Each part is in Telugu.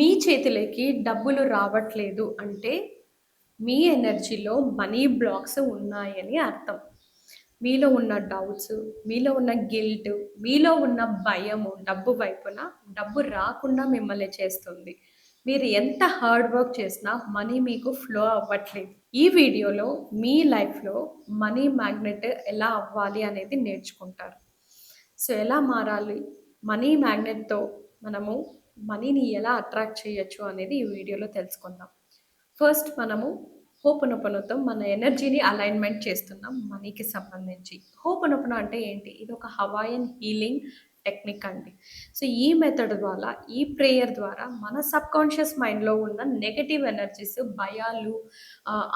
మీ చేతిలోకి డబ్బులు రావట్లేదు అంటే మీ ఎనర్జీలో మనీ బ్లాక్స్ ఉన్నాయని అర్థం. మీలో ఉన్న డౌట్స్ మీలో ఉన్న గిల్ట్ మీలో ఉన్న భయము డబ్బు వైపున డబ్బు రాకుండా మిమ్మల్ని చేస్తుంది. మీరు ఎంత హార్డ్ వర్క్ చేసినా మనీ మీకు ఫ్లో అవ్వట్లేదు. ఈ వీడియోలో మీ లైఫ్లో మనీ మ్యాగ్నెట్ ఎలా అవ్వాలి అనేది నేర్చుకుంటారు. సో ఎలా మారాలి? మనీ మ్యాగ్నెట్తో మనము మనీని ఎలా అట్రాక్ట్ చేయొచ్చు అనేది ఈ వీడియోలో తెలుసుకుందాం. ఫస్ట్ మనము హోపనొపనతో మన ఎనర్జీని అలైన్మెంట్ చేస్తున్నాం మనీకి సంబంధించి. హోపనొపన అంటే ఏంటి? ఇది ఒక హవాయన్ హీలింగ్ టెక్నిక్ అండి. సో ఈ మెథడ్ ద్వారా ఈ ప్రేయర్ ద్వారా మన సబ్ కాన్షియస్ మైండ్లో ఉన్న నెగటివ్ ఎనర్జీస్ భయాలు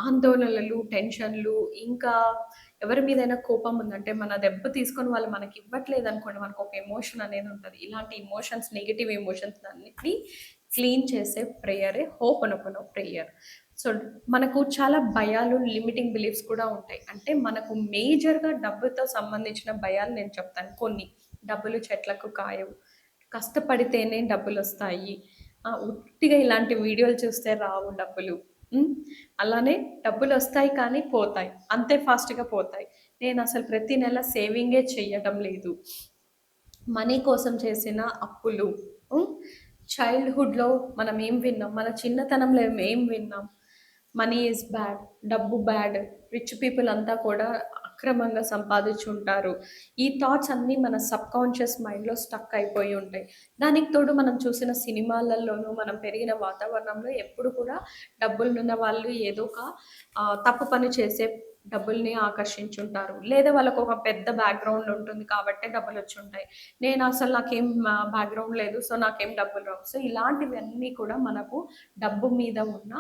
ఆందోళనలు టెన్షన్లు ఇంకా ఎవరి మీదైనా కోపం ఉందంటే మన దెబ్బ తీసుకొని వాళ్ళు మనకి ఇవ్వట్లేదు అనుకోండి మనకు ఒక ఎమోషన్ అనేది ఉంటుంది. ఇలాంటి ఎమోషన్స్ నెగిటివ్ ఎమోషన్స్ అన్నిటినీ క్లీన్ చేసే ప్రేయరే హోప్ అనుకున్న ప్రేయర్. సో మనకు చాలా భయాలు లిమిటింగ్ బిలీఫ్స్ కూడా ఉంటాయి. అంటే మనకు మేజర్గా డబ్బుతో సంబంధించిన భయాలు నేను చెప్తాను కొన్ని. డబ్బులు చెట్లకు కాయవు. కష్టపడితేనే డబ్బులు వస్తాయి ఉట్టిగా ఇలాంటి వీడియోలు చూస్తే రావు డబ్బులు. అలానే డబ్బులు వస్తాయి కానీ పోతాయి. అంతే ఫాస్ట్గా పోతాయి. నేను అసలు ప్రతి నెల సేవింగే చేయడం లేదు. మనీ కోసం చేసిన అప్పులు. చైల్డ్హుడ్లో మనం ఏం విన్నాం? మన చిన్నతనంలో ఏం విన్నాం? మనీ ఈజ్ బ్యాడ్ డబ్బు బ్యాడ్. రిచ్ పీపుల్ అంతా కూడా అక్రమంగా సంపాదించుంటారు ఈ థాట్స్ అన్నీ మన సబ్ కాన్షియస్ మైండ్లో స్టక్ అయిపోయి ఉంటాయి. దానికి తోడు మనం చూసిన సినిమాలలోనూ మనం పెరిగిన వాతావరణంలో ఎప్పుడు కూడా డబ్బులున్న వాళ్ళు ఏదో ఒక తప్పు పని చేసే డబ్బుల్ని ఆకర్షించుంటారు లేదా వాళ్ళకు ఒక పెద్ద బ్యాక్గ్రౌండ్ ఉంటుంది కాబట్టి డబ్బులు వచ్చి ఉంటాయి. నేను అసలు నాకేం బ్యాక్గ్రౌండ్ లేదు సో నాకేం డబ్బులు రావు. సో ఇలాంటివన్నీ కూడా మనకు డబ్బు మీద ఉన్న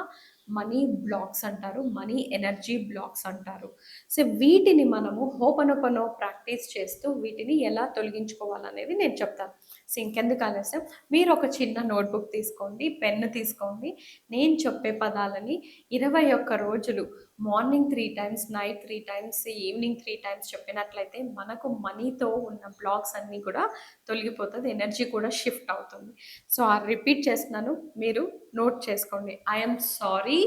మనీ బ్లాక్స్ అంటారు మనీ ఎనర్జీ బ్లాక్స్ అంటారు. సో వీటిని మనము హోపనొపనో ప్రాక్టీస్ చేస్తూ వీటిని ఎలా తొలగించుకోవాలనేది నేను చెప్తాను. సో ఇంకెందుకు ఆలస్యం మీరు ఒక చిన్న నోట్బుక్ తీసుకోండి పెన్ను తీసుకోండి. నేను చెప్పే పదాలని ఇరవై ఒక్క రోజులు morning three times night three times evening three times చెప్పినట్లయితే మనకు మనీతో ఉన్న బ్లాక్స్ అన్నీ కూడా తొలగిపోతుంది ఎనర్జీ కూడా షిఫ్ట్ అవుతుంది. సో ఆ రిపీట్ చేస్తున్నాను మీరు నోట్ చేసుకోండి. I'm sorry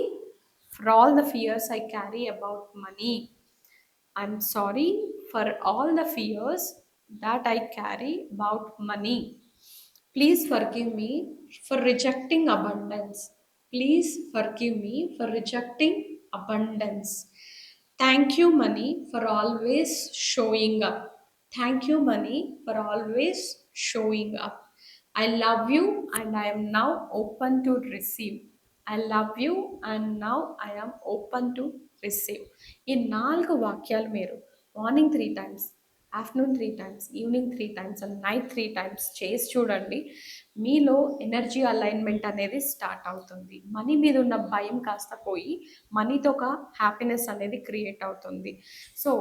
for all the fears I carry about money I'm sorry for all the fears That I carry about money Please forgive me for rejecting abundance. Please forgive me for rejecting abundance. Thank you, money, for always showing up. Thank you, money, for always showing up. I love you and I am now open to receive. I love you and now I am open to receive. ఈ నాలుగు వాక్యాలు మీరు morning three times Afternoon three times evening three times and night three times చేసి చూడండి. మీలో ఎనర్జీ అలైన్మెంట్ అనేది స్టార్ట్ అవుతుంది. మనీ మీద ఉన్న భయం కాస్త పోయి మనీతో ఒక హ్యాపీనెస్ అనేది క్రియేట్ అవుతుంది. సో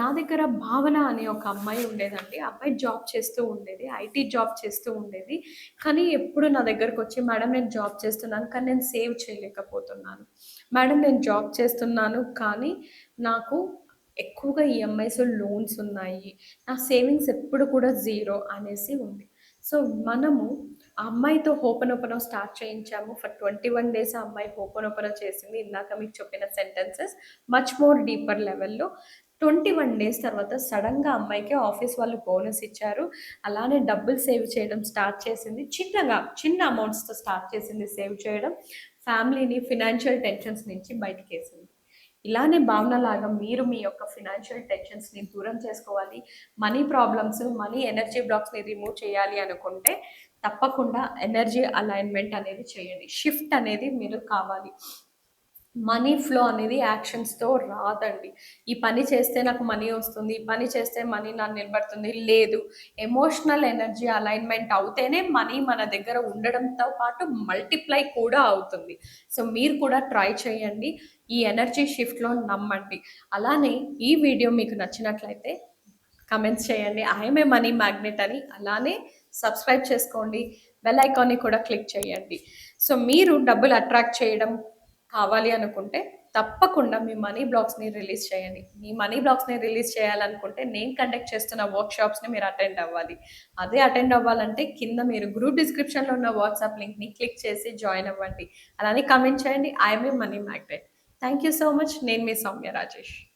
నా దగ్గర భావన అనే ఒక అమ్మాయి ఉండేదండి. అబ్బాయి జాబ్ చేస్తూ ఉండేది ఐటీ జాబ్ చేస్తూ ఉండేది. కానీ ఎప్పుడు నా దగ్గరకు వచ్చి మేడం నేను జాబ్ చేస్తున్నాను కానీ నేను సేవ్ చేయలేకపోతున్నాను. మేడం నేను జాబ్ చేస్తున్నాను కానీ నాకు ఎక్కువగా ఈఎంఐస్ లోన్స్ ఉన్నాయి నా సేవింగ్స్ ఎప్పుడు కూడా జీరో అనేసి ఉంది. సో మనము ఆ అమ్మాయితో హోపనోపనో స్టార్ట్ చేయించాము. ఫర్ ట్వంటీ వన్ డేస్ ఆ అమ్మాయి హోపనోపనో చేసింది. ఇందాక మీకు చెప్పిన సెంటెన్సెస్ మచ్ మోర్ డీపర్ లెవెల్లో ట్వంటీ వన్ డేస్ తర్వాత సడన్గా అమ్మాయికి ఆఫీస్ వాళ్ళు బోనస్ ఇచ్చారు. అలానే డబ్బులు సేవ్ చేయడం స్టార్ట్ చేసింది. చిన్నగా చిన్న అమౌంట్స్తో స్టార్ట్ చేసింది సేవ్ చేయడం. ఫ్యామిలీని ఫినాన్షియల్ టెన్షన్స్ నుంచి బయటకేసింది. ఇలానే భావనలాగా మీరు మీ యొక్క ఫినాన్షియల్ టెన్షన్స్ని దూరం చేసుకోవాలి. మనీ ప్రాబ్లమ్స్ మనీ ఎనర్జీ బ్లాక్స్ని రిమూవ్ చేయాలి అనుకుంటే తప్పకుండా ఎనర్జీ అలైన్మెంట్ అనేది చేయండి. షిఫ్ట్ అనేది మీరు కావాలి. మనీ ఫ్లో అనేది యాక్షన్స్తో రాదండి. ఈ పని చేస్తే నాకు మనీ వస్తుంది ఈ పని చేస్తే మనీ నన్ను నిలబడుతుంది. లేదు ఎమోషనల్ ఎనర్జీ అలైన్మెంట్ అవుతేనే మనీ మన దగ్గర ఉండడంతో పాటు మల్టిప్లై కూడా అవుతుంది. సో మీరు కూడా ట్రై చేయండి. ఈ ఎనర్జీ షిఫ్ట్లో నమ్మండి. అలానే ఈ వీడియో మీకు నచ్చినట్లయితే కమెంట్స్ చేయండి. ఐఎమ్ఏ ఏ మనీ మ్యాగ్నెట్ అని అలానే సబ్స్క్రైబ్ చేసుకోండి. బెల్ ఐకాన్ని కూడా క్లిక్ చేయండి. సో మీరు డబ్బులు అట్రాక్ట్ చేయడం కావాలి అనుకుంటే తప్పకుండా మీ మనీ బ్లాగ్స్ని రిలీజ్ చేయండి. మీ మనీ బ్లాగ్స్ని రిలీజ్ చేయాలనుకుంటే నేను కండక్ట్ చేస్తున్న వర్క్షాప్స్ని మీరు అటెండ్ అవ్వాలి. అదే అటెండ్ అవ్వాలంటే కింద మీరు గ్రూప్ డిస్క్రిప్షన్లో ఉన్న వాట్సాప్ లింక్ని క్లిక్ చేసి జాయిన్ అవ్వండి. అలానే కమెంట్ చేయండి. I'm a money magnet. Thank you so much. నేను మీ సౌమ్య రాజేష్.